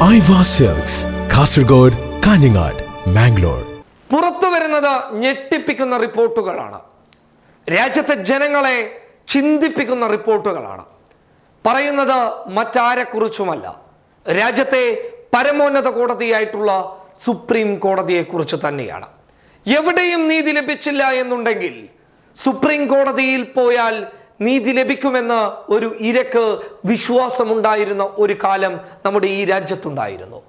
കാസർഗോഡ് കാഞ്ഞങ്ങാട് മാംഗ്ലൂർ. പുറത്തു വരുന്നത് ഞെട്ടിപ്പിക്കുന്ന റിപ്പോർട്ടുകളാണ്. രാജ്യത്തെ ജനങ്ങളെ ചിന്തിപ്പിക്കുന്ന റിപ്പോർട്ടുകളാണ്. പറയുന്നത് മറ്റാരെക്കുറിച്ചുമല്ല. രാജ്യത്തെ പരമോന്നത കോടതിയായിട്ടുള്ള സുപ്രീം കോടതിയെക്കുറിച്ച് തന്നെയാണ്. എവിടെയും നീതി ലഭിച്ചില്ല എന്നുണ്ടെങ്കിൽ സുപ്രീം കോടതിയിൽ പോയാൽ നീതി ലഭിക്കുമെന്ന് ഒരു ഇരക്ക് വിശ്വാസമുണ്ടായിരുന്ന ഒരു കാലം നമ്മുടെ ഈ രാജ്യത്തുണ്ടായിരുന്നു.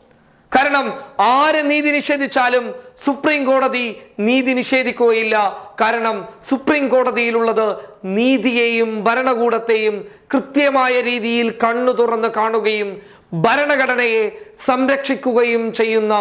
കാരണം ആര് നീതി നിഷേധിച്ചാലും സുപ്രീം കോടതി നീതി നിഷേധിക്കുകയില്ല. കാരണം സുപ്രീം കോടതിയിലുള്ളത് നീതിയെയും ഭരണകൂടത്തെയും കൃത്യമായ രീതിയിൽ കണ്ണു തുറന്ന് കാണുകയും ഭരണഘടനയെ സംരക്ഷിക്കുകയും ചെയ്യുന്ന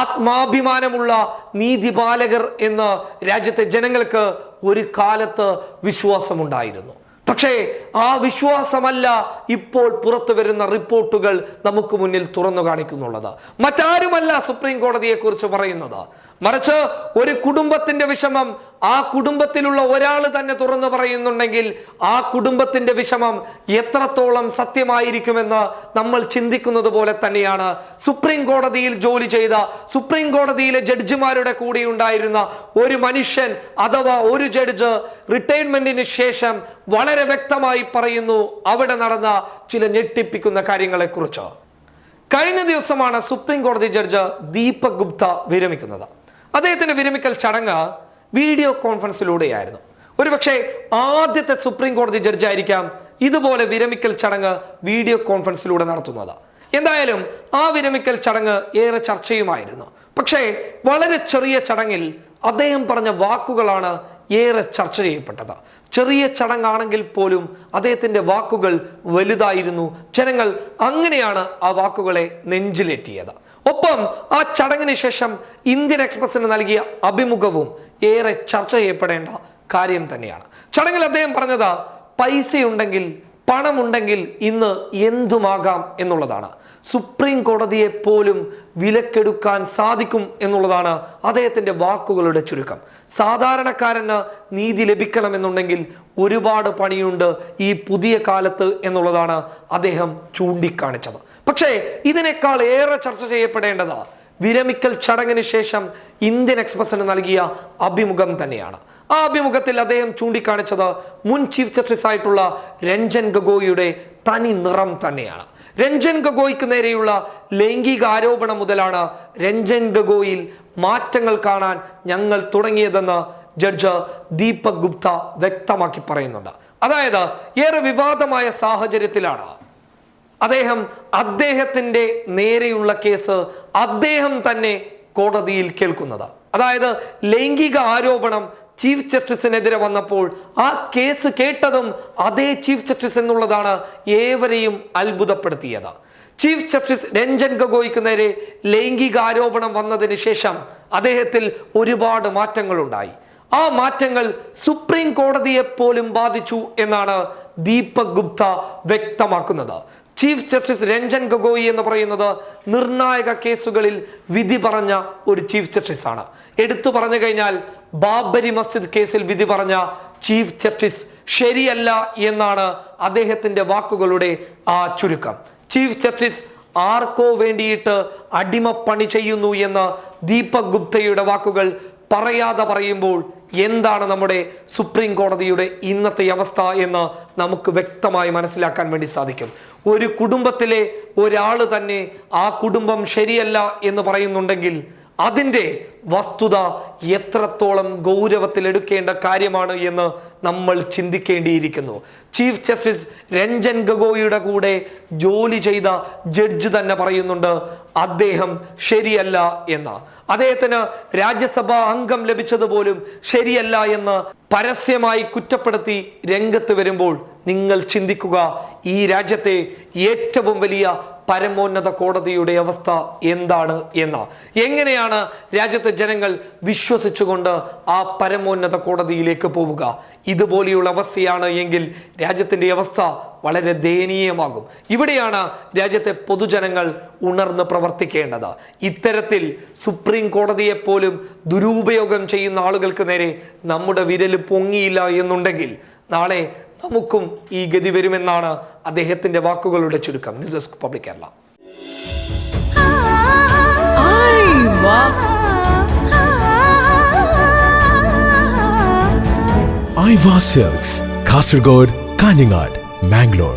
ആത്മാഭിമാനമുള്ള നീതിപാലകർ എന്ന് രാജ്യത്തെ ജനങ്ങൾക്ക് ഒരു കാലത്ത് വിശ്വാസമുണ്ടായിരുന്നു. പക്ഷേ ആ വിശ്വാസമല്ല ഇപ്പോൾ പുറത്തു വരുന്ന റിപ്പോർട്ടുകൾ നമുക്ക് മുന്നിൽ തുറന്നു കാണിക്കുന്നുള്ളത്. മറ്റാരുമല്ല സുപ്രീം കോടതിയെ കുറിച്ച് പറയുന്നത്. മറിച്ച് ഒരു കുടുംബത്തിന്റെ വിഷമം ആ കുടുംബത്തിലുള്ള ഒരാൾ തന്നെ തുറന്നു പറയുന്നുണ്ടെങ്കിൽ ആ കുടുംബത്തിന്റെ വിഷമം എത്രത്തോളം സത്യമായിരിക്കുമെന്ന് നമ്മൾ ചിന്തിക്കുന്നത് പോലെ തന്നെയാണ്. സുപ്രീം കോടതിയിൽ ജോലി ചെയ്ത സുപ്രീം കോടതിയിലെ ജഡ്ജിമാരുടെ കൂടെ ഉണ്ടായിരുന്ന ഒരു മനുഷ്യൻ അഥവാ ഒരു ജഡ്ജ് റിട്ടയർമെന്റിന് ശേഷം വളരെ വ്യക്തമായി പറയുന്നു അവിടെ നടന്ന ചില ഞെട്ടിപ്പിക്കുന്ന കാര്യങ്ങളെക്കുറിച്ച്. കഴിഞ്ഞ ദിവസമാണ് സുപ്രീം കോടതി ജഡ്ജ് ദീപക് ഗുപ്ത വിരമിക്കുന്നത്. അദ്ദേഹത്തിന്റെ വിരമിക്കൽ ചടങ്ങ് വീഡിയോ കോൺഫറൻസിലൂടെയായിരുന്നു. ഒരുപക്ഷെ ആദ്യത്തെ സുപ്രീം കോടതി ജഡ്ജായിരിക്കാം ഇതുപോലെ വിരമിക്കൽ ചടങ്ങ് വീഡിയോ കോൺഫറൻസിലൂടെ നടത്തുന്നത്. എന്തായാലും ആ വിരമിക്കൽ ചടങ്ങ് ഏറെ ചർച്ചയുമായിരുന്നു. പക്ഷേ വളരെ ചെറിയ ചടങ്ങിൽ അദ്ദേഹം പറഞ്ഞ വാക്കുകളാണ് ഏറെ ചർച്ച ചെയ്യപ്പെട്ടത്. ചെറിയ ചടങ്ങാണെങ്കിൽ പോലും അദ്ദേഹത്തിന്റെ വാക്കുകൾ വലുതായിരുന്നു. ജനങ്ങൾ അങ്ങനെയാണ് ആ വാക്കുകളെ നെഞ്ചിലേറ്റിയത്. ഒപ്പം ആ ചടങ്ങിന് ശേഷം ഇന്ത്യൻ എക്സ്പ്രസിന് നൽകിയ അഭിമുഖവും ഏറെ ചർച്ച ചെയ്യപ്പെടേണ്ട കാര്യം തന്നെയാണ്. ചടങ്ങിൽ അദ്ദേഹം പറഞ്ഞത് പൈസയുണ്ടെങ്കിൽ പണമുണ്ടെങ്കിൽ ഇന്ന് എന്തുമാകാം എന്നുള്ളതാണ്. സുപ്രീം കോടതിയെ പോലും വിലക്കെടുക്കാൻ സാധിക്കും എന്നുള്ളതാണ് അദ്ദേഹത്തിന്റെ വാക്കുകളുടെ ചുരുക്കം. സാധാരണക്കാരന് നീതി ലഭിക്കണമെന്നുണ്ടെങ്കിൽ ഒരുപാട് പണിയുണ്ട് ഈ പുതിയ കാലത്ത് എന്നുള്ളതാണ് അദ്ദേഹം ചൂണ്ടിക്കാണിച്ചത്. പക്ഷേ ഇതിനേക്കാൾ ഏറെ ചർച്ച ചെയ്യപ്പെടേണ്ടത് വിരമിക്കൽ ചടങ്ങിന് ശേഷം ഇന്ത്യൻ എക്സ്പ്രസിന് നൽകിയ അഭിമുഖം തന്നെയാണ്. ആ അഭിമുഖത്തിൽ അദ്ദേഹം ചൂണ്ടിക്കാണിച്ചത് മുൻ ചീഫ് ജസ്റ്റിസ് ആയിട്ടുള്ള രഞ്ജൻ ഗഗോയിയുടെ തനി നിറം തന്നെയാണ്. രഞ്ജൻ ഗഗോയ്ക്ക് നേരെയുള്ള ലൈംഗിക ആരോപണം മുതലാണ് രഞ്ജൻ ഗഗോയിൽ മാറ്റങ്ങൾ കാണാൻ ഞങ്ങൾ തുടങ്ങിയതെന്ന് ജഡ്ജ് ദീപക് ഗുപ്ത വ്യക്തമാക്കി പറയുന്നുണ്ട്. അതായത് ഏറെ വിവാദമായ സാഹചര്യത്തിലാണ് അദ്ദേഹം അദ്ദേഹത്തിന്റെ നേരെയുള്ള കേസ് അദ്ദേഹം തന്നെ കോടതിയിൽ കേൾക്കുന്നത്. അതായത് ലൈംഗിക ആരോപണം ചീഫ് ജസ്റ്റിസിനെതിരെ വന്നപ്പോൾ ആ കേസ് കേട്ടതും അതേ ചീഫ് ജസ്റ്റിസ് എന്നുള്ളതാണ് ഏവരെയും അത്ഭുതപ്പെടുത്തിയത്. ചീഫ് ജസ്റ്റിസ് രഞ്ജൻ ഗൊഗോയ്ക്ക് നേരെ ലൈംഗിക ആരോപണം വന്നതിന് ശേഷം അദ്ദേഹത്തിൽ ഒരുപാട് മാറ്റങ്ങളുണ്ടായി. ആ മാറ്റങ്ങൾ സുപ്രീം കോടതിയെ പോലും ബാധിച്ചു എന്നാണ് ദീപക് ഗുപ്ത വ്യക്തമാക്കുന്നത്. ചീഫ് ജസ്റ്റിസ് രഞ്ജൻ ഗൊഗോയി എന്ന് പറയുന്നത് നിർണായക കേസുകളിൽ വിധി പറഞ്ഞ ഒരു ചീഫ് ജസ്റ്റിസ് ആണ് എടുത്തു പറഞ്ഞു കഴിഞ്ഞാൽ ബാബരി മസ്ജിദ് കേസിൽ വിധി പറഞ്ഞ ചീഫ് ജസ്റ്റിസ് ശരിയല്ല എന്നാണ് അദ്ദേഹത്തിന്റെ വാക്കുകളുടെ ആ ചുരുക്കം. ചീഫ് ജസ്റ്റിസ് ആർക്കോ വേണ്ടിയിട്ട് അടിമപ്പണി ചെയ്യുന്നു എന്ന് ദീപക് ഗുപ്തയുടെ വാക്കുകൾ പറയാതെ പറയുമ്പോൾ എന്താണ് നമ്മുടെ സുപ്രീം കോടതിയുടെ ഇന്നത്തെ അവസ്ഥ എന്ന് നമുക്ക് വ്യക്തമായി മനസ്സിലാക്കാൻ വേണ്ടി സാധിക്കും. ഒരു കുടുംബത്തിലെ ഒരാൾ തന്നെ ആ കുടുംബം ശരിയല്ല എന്ന് പറയുന്നുണ്ടെങ്കിൽ അതിന്റെ വസ്തുത എത്രത്തോളം ഗൗരവത്തിൽ എടുക്കേണ്ട കാര്യമാണ് എന്ന് നമ്മൾ ചിന്തിക്കേണ്ടിയിരിക്കുന്നു. ചീഫ് ജസ്റ്റിസ് രഞ്ജൻ ഗഗോയിയുടെ കൂടെ ജോലി ചെയ്ത ജഡ്ജ് തന്നെ പറയുന്നുണ്ട് അദ്ദേഹം ശരിയല്ല എന്ന്. അദ്ദേഹത്തിന് രാജ്യസഭാ അംഗം ലഭിച്ചതുപോലും ശരിയല്ല എന്ന് പരസ്യമായി കുറ്റപ്പെടുത്തി രംഗത്ത് വരുമ്പോൾ നിങ്ങൾ ചിന്തിക്കുക ഈ രാജ്യത്തെ ഏറ്റവും വലിയ പരമോന്നത കോടതിയുടെ അവസ്ഥ എന്താണ് എന്ന്. എങ്ങനെയാണ് രാജ്യത്തെ ജനങ്ങൾ വിശ്വസിച്ചുകൊണ്ട് ആ പരമോന്നത കോടതിയിലേക്ക് പോവുക? ഇതുപോലെയുള്ള അവസ്ഥയാണ് എങ്കിൽ രാജ്യത്തിന്റെ അവസ്ഥ വളരെ ദയനീയമാകും. ഇവിടെയാണ് രാജ്യത്തെ പൊതുജനങ്ങൾ ഉണർന്ന് പ്രവർത്തിക്കേണ്ടത്. ഇത്തരത്തിൽ സുപ്രീം കോടതിയെപ്പോലും ദുരുപയോഗം ചെയ്യുന്ന ആളുകൾക്ക് നേരെ നമ്മുടെ വിരൽ പൊങ്ങിയില്ല എന്നുണ്ടെങ്കിൽ നാളെ നമുക്കും ഈ ഗതി വരുമെന്നാണ് അദ്ദേഹത്തിന്റെ വാക്കുകളുടെ ചുരുക്കം. News desk public Kerala. I വാ കാസർഗോഡ് കാഞ്ഞങ്ങാട്. മാംഗ്ലൂർ